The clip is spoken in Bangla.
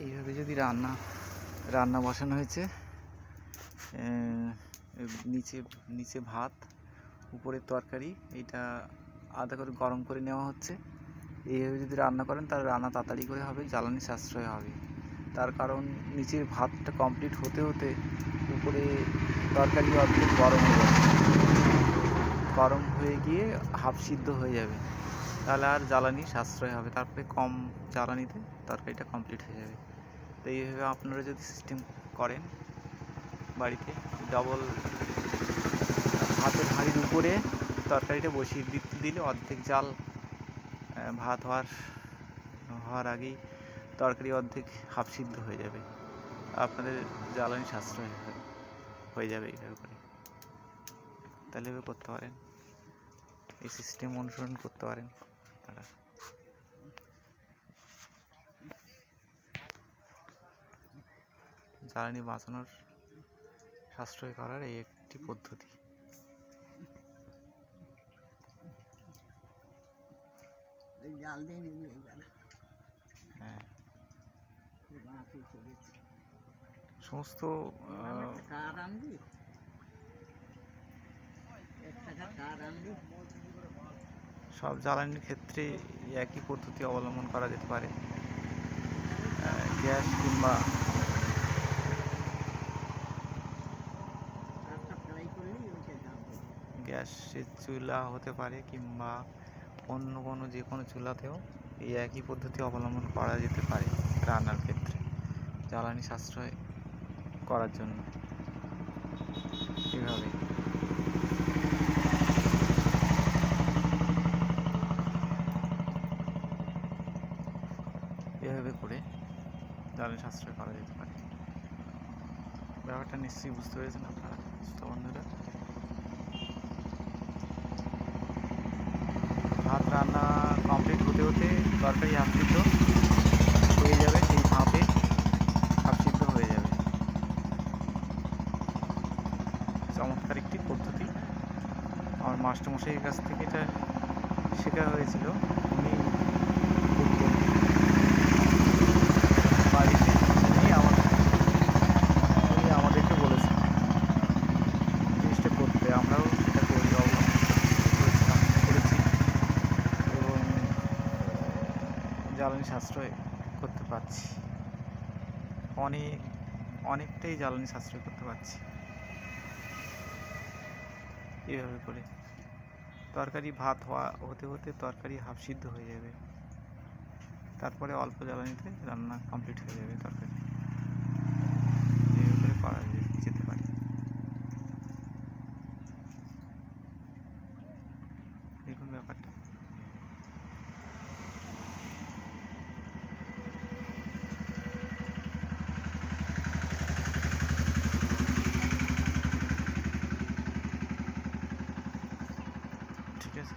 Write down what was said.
এইভাবে যদি রান্না রান্না বসানো হয়েছে নিচে নিচে ভাত, উপরে তরকারি এটা আলাদা করে গরম করে নেওয়া হচ্ছে। এইভাবে যদি রান্না করেন, তাহলে রান্না তাড়াতাড়ি করে হবে, জ্বালানি সাশ্রয় হবে। তার কারণ নিচের ভাতটা কমপ্লিট হতে হতে উপরে তরকারি অর্ধেক গরম হয়ে যাবে। গরম হয়ে গিয়ে হাফ সিদ্ধ হয়ে যাবে। তাহলে আর জ্বালানি সাশ্রয় হবে। তারপরে কম জ্বালানিতে তরকারিটা কমপ্লিট হয়ে যাবে। তো এইভাবে আপনারা যদি সিস্টেম করেন বাড়িতে ডবল ভাতের হাঁড়ির উপরে তরকারিটা বসিয়ে দিতে দিলে অর্ধেক জাল ভাত হওয়ার হওয়ার আগেই তরকারি অর্ধেক হাফ সিদ্ধ হয়ে যাবে। আপনাদের জ্বালানি সাশ্রয় হয়ে- হয়ে যাবে এইভাবে করে। তাহলে এভাবে করতে পারেন। এই সিস্টেম অনুসরণ করতে পারেন আপনারা জ্বালানি বাঁচানোর সাশ্রয় করার এই একটি পদ্ধতি। হ্যাঁ। সমস্ত সব জ্বালানির ক্ষেত্রে একই পদ্ধতি অবলম্বন করা যেতে পারে। গ্যাস কিংবা গ্যাসের চুলা হতে পারে কিংবা অন্য কোনো যে কোনো চুলাতেও এই একই পদ্ধতি অবলম্বন করা যেতে পারে রান্নার ক্ষেত্রে, জ্বালানি সাশ্রয় করার জন্য। এভাবে। এভাবে করে জ্বালানি সাশ্রয় করা যেতে পারে। ব্যাপারটা নিশ্চয়ই বুঝতে পেরেছেন আপনারা বন্ধুরা ভাত রান্না কমপ্লিট হতে হতে তরকারি হাফ সিদ্ধ হয়ে যাবে, সেই ভাপে হাফ সিদ্ধ হয়ে যাবে। চমৎকার একটি পদ্ধতি। আমার মাস্টারমশাইয়ের কাছ থেকে এটা শেখা হয়েছিল। উনি বাড়িতে উনি উনি আমাদেরকে বলেছেন, জিনিসটা করতে। আমরাও জ্বালানি সাশ্রয় করতে পারছি। অনেক অনেকটাই জ্বালানি সাশ্রয় করতে পারছি। এভাবে করে। তরকারি ভাত হওয়া, হতে হতে তরকারি হাফ সিদ্ধ হয়ে যাবে। তারপরে অল্প জ্বালানিতে রান্না কমপ্লিট হয়ে যাবে তরকারি। এভাবে করে করা যেতে পারে। দেখুন ব্যাপারটা। ঠিক আছে